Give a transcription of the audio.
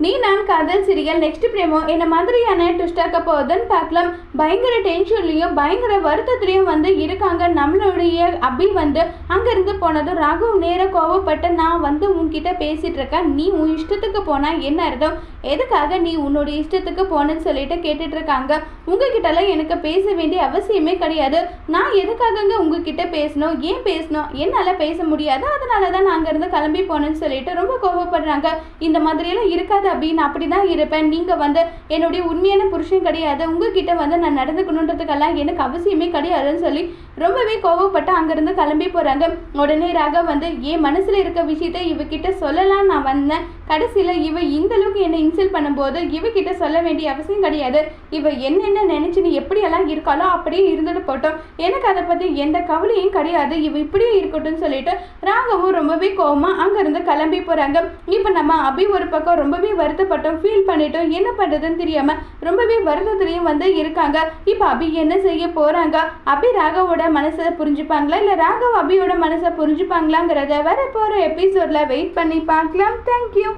நீ நான் காதல் சீரியல் நெக்ஸ்ட் பிரேமோ என்ன மாதிரியான ட்விஸ்டாக்க போகுதுன்னு பார்க்கலாம். பயங்கர டென்ஷன்லையும் பயங்கர வருத்தத்துலையும் வந்து இருக்காங்க. நம்மளுடைய அபி வந்து அங்கேருந்து போனதும் ராகுல் நேர கோவப்பட்டு நான் வந்து உன்கிட்ட பேசிட்டு இருக்கேன் நீ உன் இஷ்டத்துக்கு போனால் என்ன அர்த்தம்? எதுக்காக நீ உன்னுடைய இஷ்டத்துக்கு போனேன்னு சொல்லிட்டு கேட்டுட்டு இருக்காங்க உங்ககிட்டலாம் எனக்கு பேச வேண்டிய அவசியமே கிடையாது. நான் எதுக்காகங்க உங்ககிட்ட பேசணும்? ஏன் பேசணும்? என்னால் பேச முடியாது. அதனால தான் நான் அங்கேருந்து கிளம்பி போனேன்னு சொல்லிட்டு ரொம்ப கோவப்படுறாங்க. இந்த மாதிரியெல்லாம் இருக்காது. அப்படின்னு அப்படி தான் இருப்பேன். நீங்கள் வந்து என்னுடைய உண்மையான புருஷன் கிடையாது. உங்ககிட்ட வந்து நான் நடந்துக்கணுன்றதுக்கெல்லாம் எனக்கு அவசியமே கிடையாதுன்னு சொல்லி ரொம்பவே கோவப்பட்டு அங்கேருந்து கிளம்பி போகிறாங்க உடனே ராக வந்து என் மனசில் இருக்க விஷயத்த இவகிட்ட சொல்லலாம் நான் வந்தேன். கடைசியில் இவ இந்த அளவுக்கு என்னை இன்சல்ட் பண்ணும்போது இவகிட்ட சொல்ல வேண்டிய அவசியம் கிடையாது. இவ என்னென்ன நினைச்சு நீ எப்படியெல்லாம் இருக்காளோ அப்படியே இருந்துட்டு போட்டோம். எனக்கு அதை பற்றி எந்த கவலையும் கிடையாது. இவ இப்படியே இருக்கட்டும்னு சொல்லிட்டு ராகவும் ரொம்பவே கோவமாக அங்கேருந்து கிளம்பி போகிறாங்க இப்போ நம்ம அபி ஒரு பக்கம் ரொம்பவே ரொம்பவே வருத்தப்பட்டோம். ஃபீல் பண்ணிட்டோம். என்ன பண்ணுறதுன்னு தெரியாமல் ரொம்பவே வருத்தத்துலேயும் வந்து இருக்காங்க. இப்போ அபி என்ன செய்ய போகிறாங்க அபி ராகவோட மனசை புரிஞ்சுப்பாங்களா? இல்லை ராகவ் அபியோட மனசை புரிஞ்சுப்பாங்களாங்கிறத வர போகிற எபிசோடில் வெயிட் பண்ணி பார்க்கலாம். தேங்க்யூ